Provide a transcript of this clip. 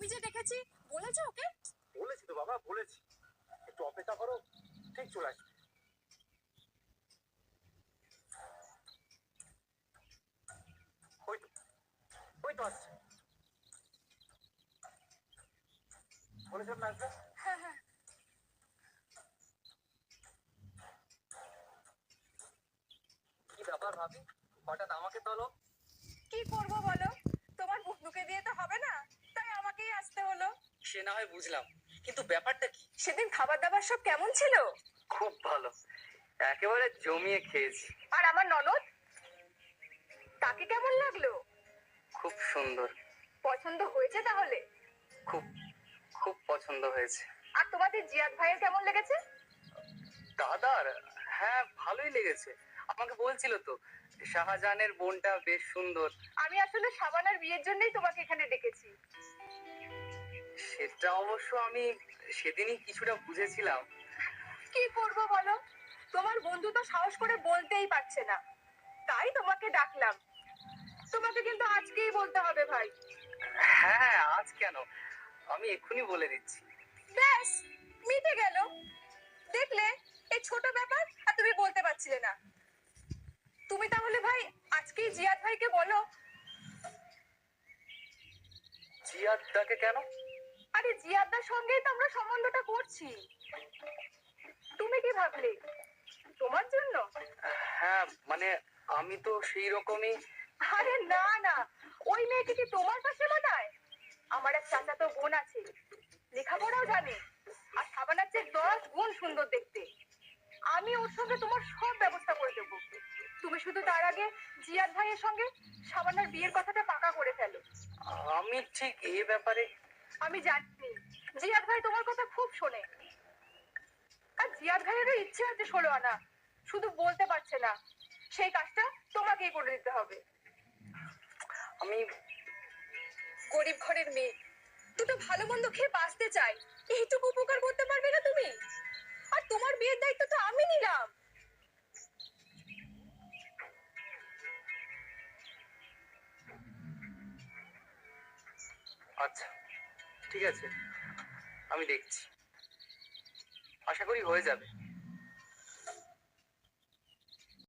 আমি যে দেখেছি বলেছ ওকে? বলেছি তো বাবা বলেছি। একটু অপেক্ষা করো ঠিক চলে আসবে। ওই তো আসছে। বলেছিলাম না আসবে? হ্যাঁ হ্যাঁ। কি ব্যাপার ভাবি? হঠাৎ আমাকে তোলো কি করব বলো? তোমার বন্ধুকে দিয়ে তো হবে না। সে না হয় বুঝলাম। কিন্তু ব্যাপারটা কি? সেদিন খাবার দাবার সব কেমন ছিল? খুব ভালো। একেবারে জমিয়ে খেয়েছি। আর আমার ননদ? তাকে কেমন লাগল? খুব সুন্দর। পছন্দ হয়েছে তাহলে? খুব খুব পছন্দ হয়েছে। আর তোমাদের জিয়াদ ভাইয়ের কেমন লেগেছে? দাদার? হ্যাঁ ভালোই লেগেছে। আমাকে বলছিল তো শাহজাহানের বোনটা বেশ সুন্দর। আমি আসলে সাবানার বিয়ের জন্যই তোমাকে এখানে ডেকেছি। সেটা অবশ্য আমি সেদিনই কিছুটা বুঝেছিলাম। কি করব বলো? তোমার বন্ধু তো সাহস করে বলতেই পারছে না। তাই তোমাকে ডাকলাম। তোমাকে কিন্তু আজকেই বলতে হবে ভাই। হ্যাঁ আজ কেন? আমি এক্ষুনি বলে দিচ্ছি। ব্যাস মিটে গেল। দেখলে এই ছোট ব্যাপার আর তুমি বলতে পারছিলে না। তুমি তাহলে ভাই আজকেই জিয়াদ ভাইকে বলো। জিয়াদদাকে কেন? আরে জিয়াদার সঙ্গেই তো আমরা সম্বন্ধটা করছি। তুমি কি ভাবলে? তোমার জন্য? হ্যাঁ মানে আমি তো সেই রকমই। আরে না না। ওই মেয়েকে কি তোমার পাশে মানায় আমার এক চাচাতো বোন আছে। লেখাপড়াও জানে। আর সাবানার চেয়ে দশ গুণ সুন্দর দেখতে। আমি ওর সঙ্গে তোমার সব ব্যবস্থা করে দেবো। তুমি শুধু তার আগে জিয়াদ ভাইয়ের সঙ্গে সাবানার বিয়ের কথাটা পাকা করে ফেলো। আমি ঠিক এ ব্যাপারে আমি জানি। জিয়াদ ভাই তোমার কথা খুব শোনে। আর জিয়াদ ভাইয়েরও ইচ্ছে আছে ষোলো আনা। শুধু বলতে পারছে না। সেই কাজটা তোমাকেই করে দিতে হবে। আমি গরিব ঘরের মেয়ে। দুটো ভালো মন্দ খেয়ে বাঁচতে চাই। এইটুকু উপকার করতে পারবে না তুমি? আর তোমার বিয়ের দায়িত্ব তো আমি নিলাম। আচ্ছা। ঠিক আছে? আমি দেখছি। আশা করি হয়ে যাবে।